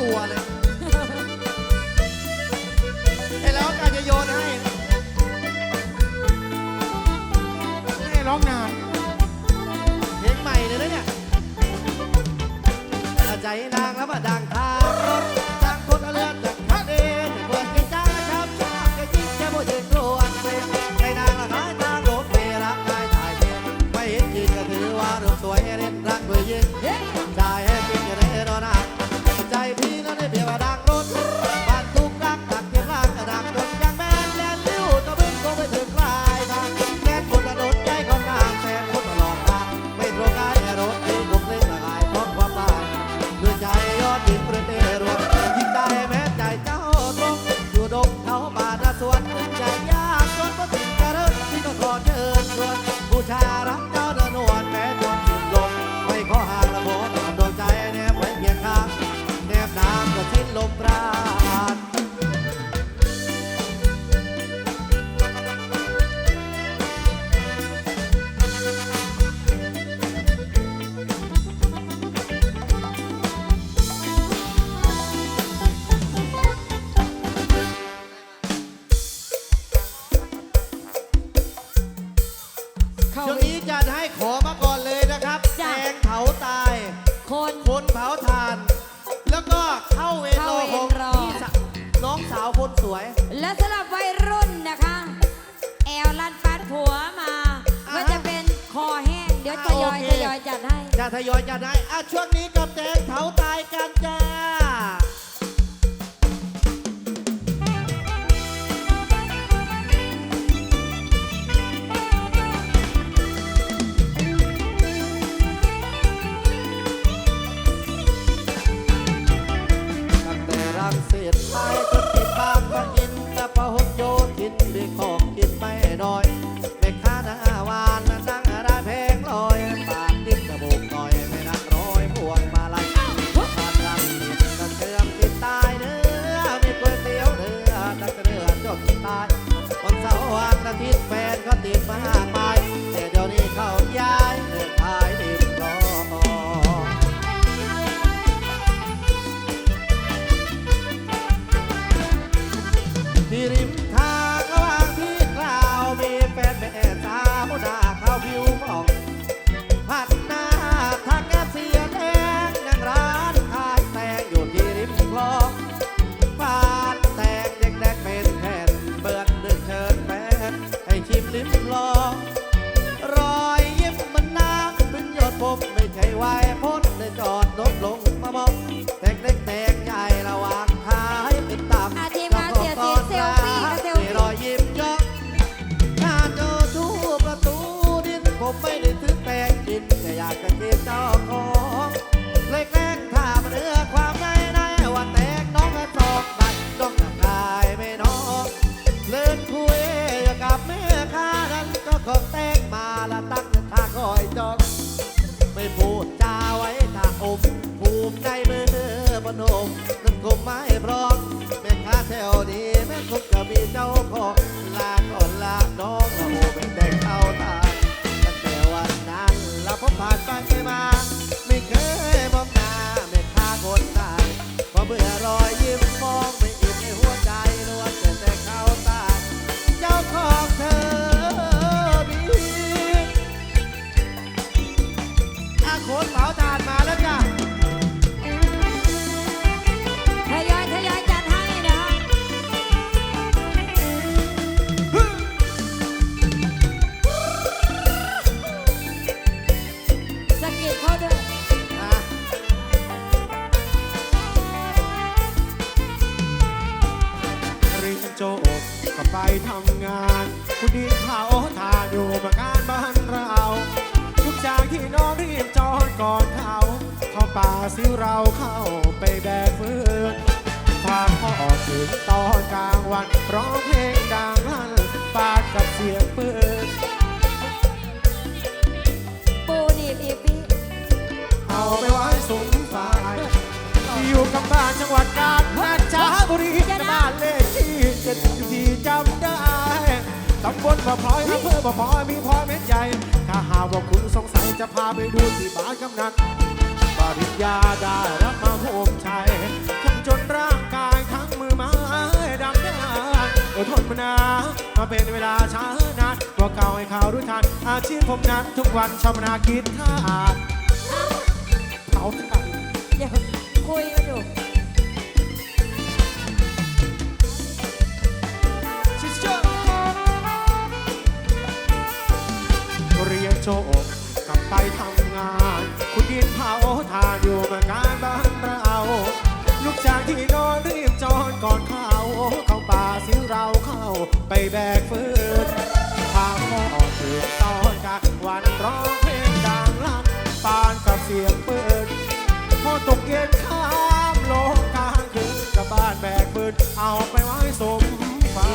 ตัวเลยไอ้แล้วการจะโยนให้ไม่ร้องนานเพลงใหม่เลยนะเนี่ยใจนางแล้วป่ะดัง ผัวมาอ่ว่จะเป็นคอแห้ง เดี๋ยวทยอยโอเทยอยจัดให้ จะทยอยจะได้อะช่วงนี้กับแตงเถาตายกันจ้า ไปทำงานคุณดินเผาทานอยู่มาการบ้านเรา ทุกจากที่น้องรีบจอดก่อนเขาเข้าป่าซิวเราเข้าไปแบกฟืนพาพ่อถึงตอนกลางวันร้องเพลงดังลั่นปาดกับเสียงปืนปูนีปีบีเอาไปไว้สูงฝ่ายอยู่กับบ้านจังหวัดกาญจนบุรีบ้านเลขที่เจ็ด จำได้ตำบลบ่อพลอยอำเภอบ่อพลอยมีพลอยเม็ดใหญ่ ถ้าหากว่าคุณสงสัยจะพาไปดูที่บ้านกำนันปริญญาได้รับมาโฮมชัยทั้งจนร่างกายทั้งมือไม้ดำได้อดทนมานามาเป็นเวลาช้านานกว่าเก่าให้ข่าวรู้ทัน อาชีพผมนั้นทุกวันชำนาคิดท่าอาดเขาทันเดี๋ยวคุยกันอยู่ จบกลับไปทำงาน คุณดินเผาทานอยู่เมืองการบ้านเราลูกจากที่นอนรีบจอนก่อนเข้าเข้าป่าซื้เราเข้าไปแบกฟืนพาพ่อตื่นตอนกลางวันร้องเพลงดังลั่นปานกับเสียงปืนพอตกเย็นข้ามโลกกลางคืนกับบ้านแบกปืนเอาไปไว้สมฝัน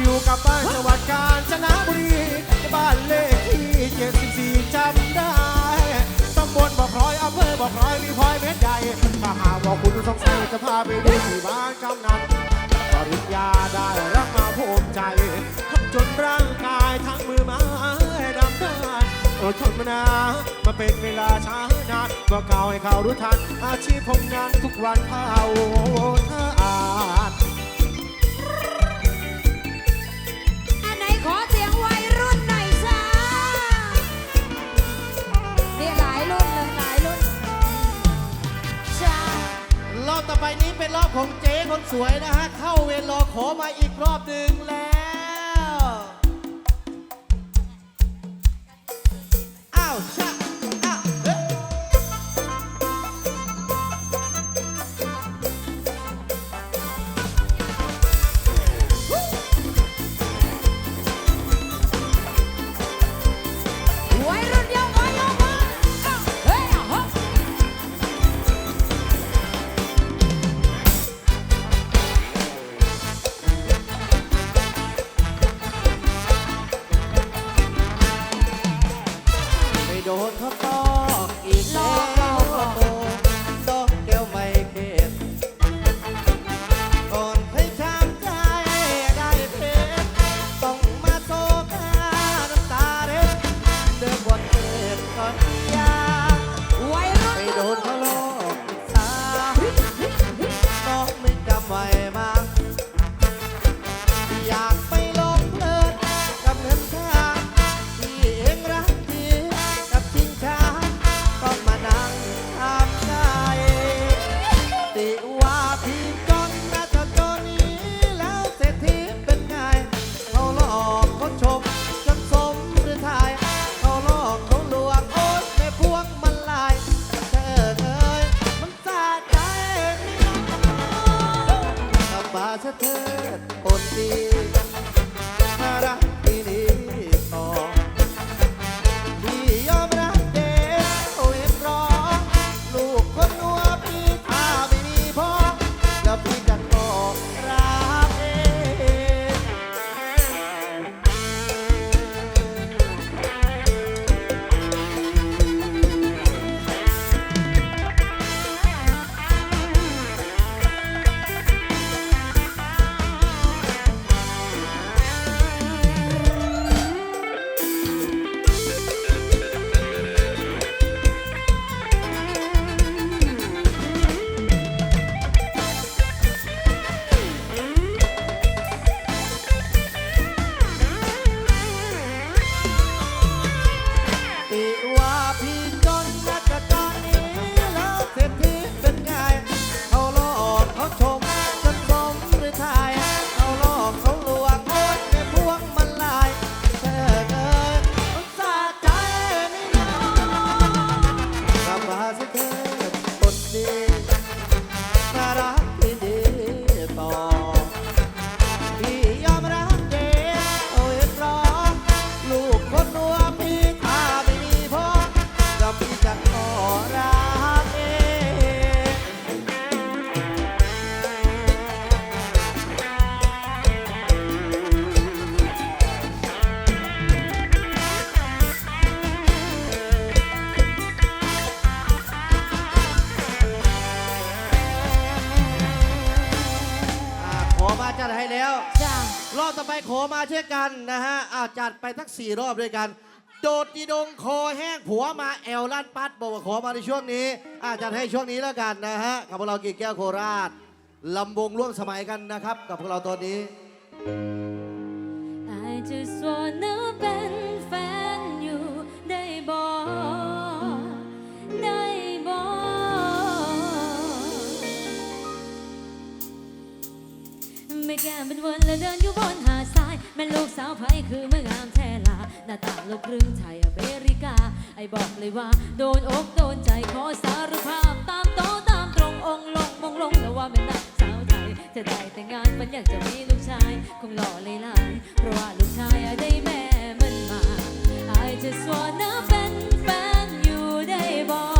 อยู่กับบ้านจังหวัดกาญจนบุรีบ้านเลขที่74 จำได้ตำบลบ่อพลอยอำเภอบ่อพลอยมีพลอยเม็ดใหญ่ถ้าหากว่าคุณสงสัยจะพาไปดูที่บ้านกำนันปริญญาได้รับมาภูมิใจทำจนร่างกายทั้งมือไม้ดำด้านอดทนมานามาเป็นเวลาช้านานก็เก่าให้เขารู้ทัน อาชีพผมนั้นทุกวันเผาท่าอ อบต่อไปนี้เป็นรอบของเจ๊คนสวยนะฮะ เข้าเวรรอขอมาอีกรอบหนึ่งแล้ว อ้าวชะ จัดให้แล้ว จ้า รอบต่อไปขอมาเช่นกันนะฮะอ้าวจัดไปทั้งสี่รอบด้วยกัน โดดดีดงคอแห้งผัวมาแอลลั่นปัดบอกว่าขอมาในช่วงนี้อาจัดให้ช่วงนี้แล้วกันนะฮะกับพวกเรากีแก้วโคราชลำวงร่วมสมัยกันนะครับ กับพวกเราตอนนี้ I just wanna เไม่แก่เป็นและเดินอยู่บนหาดทราย แม่ลูกสาวไผคือเมื่องามแท้ลา หน้าตาลูกครึ่งไทยอเมริกา ไอ้บอกเลยว่า โดนอกโดนใจขอสารภาพตามโตตามตรงองลงมงลงแล้วว่าเป็นนักสาวไทย จะได้แต่งงานมันอยากจะมีลูกชาย คงหล่อเลยล่ะเพราะว่าลูกชายได้แม่มันมา I just wanna เป็นแฟนอยู่ได้บอก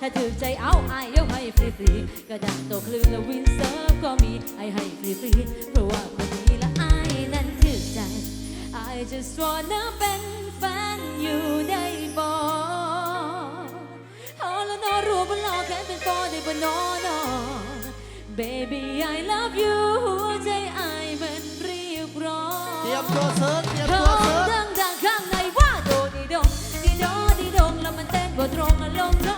ถ้าถือใจเอาไอ้ยกให้ฟรีๆกระดังโตคลื่นและวินเซิร์ฟก็มีไอ้ให้ฟรีๆเพราะว่าคนนี้ละไอ้นั้นถือใจ I just wanna เป็นแฟนอยู่ได้บอกเอาละนอรู้บ่รอแค่เป็นฟอได้บ่นอนอ Baby I love you ใจไอ้มันเรียกร้องเตรียมตัวเซิร์ฟเตรียมร้ตัวองเซิร์ฟดังดังๆข้างในว่าโดดีดงดีโดดีดงแล้วมันเต้นบ่ตรงอะลงเลาะลงทงมัน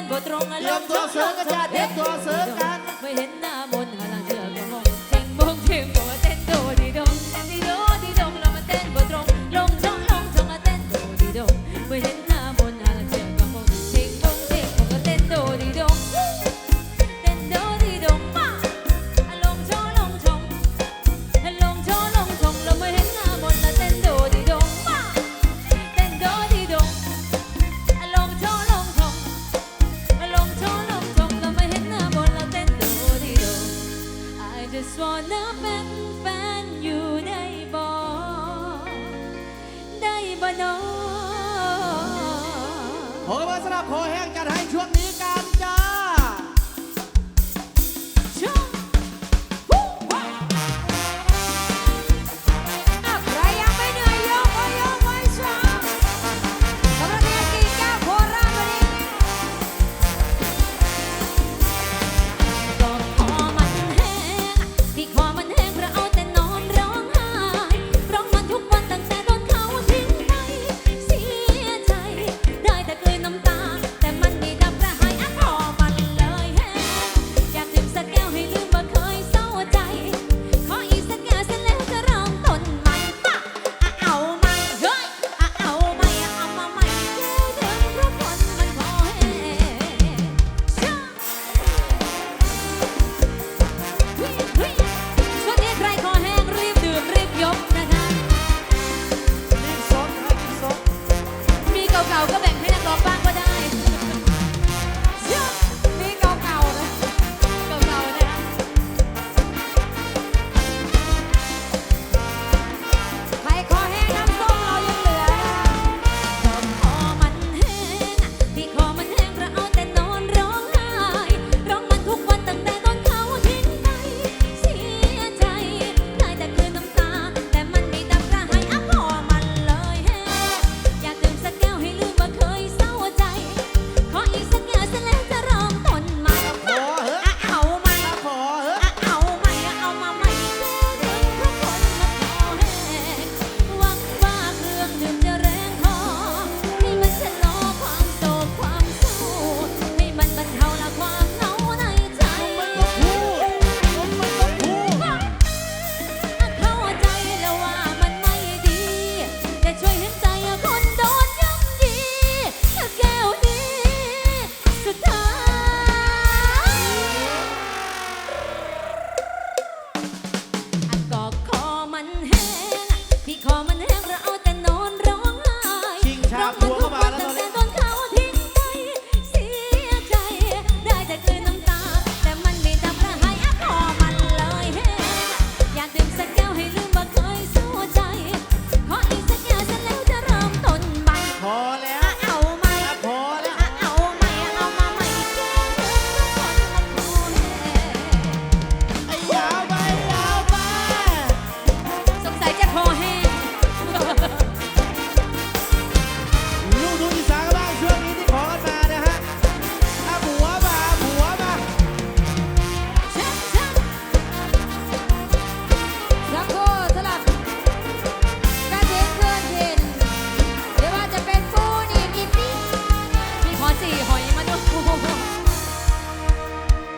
นเต้นบ่ตรงอารมณ์เตรียมตัวเสิร์ฟกันจ้ะเตรียมตัวเสิร์ฟกัน ไม่เห็นหน้ามนต์หา just wanna เป็นแฟนอยู่ได้บ่ได้บ่นอขอกำลังสำหรับขอแห้งจัดให้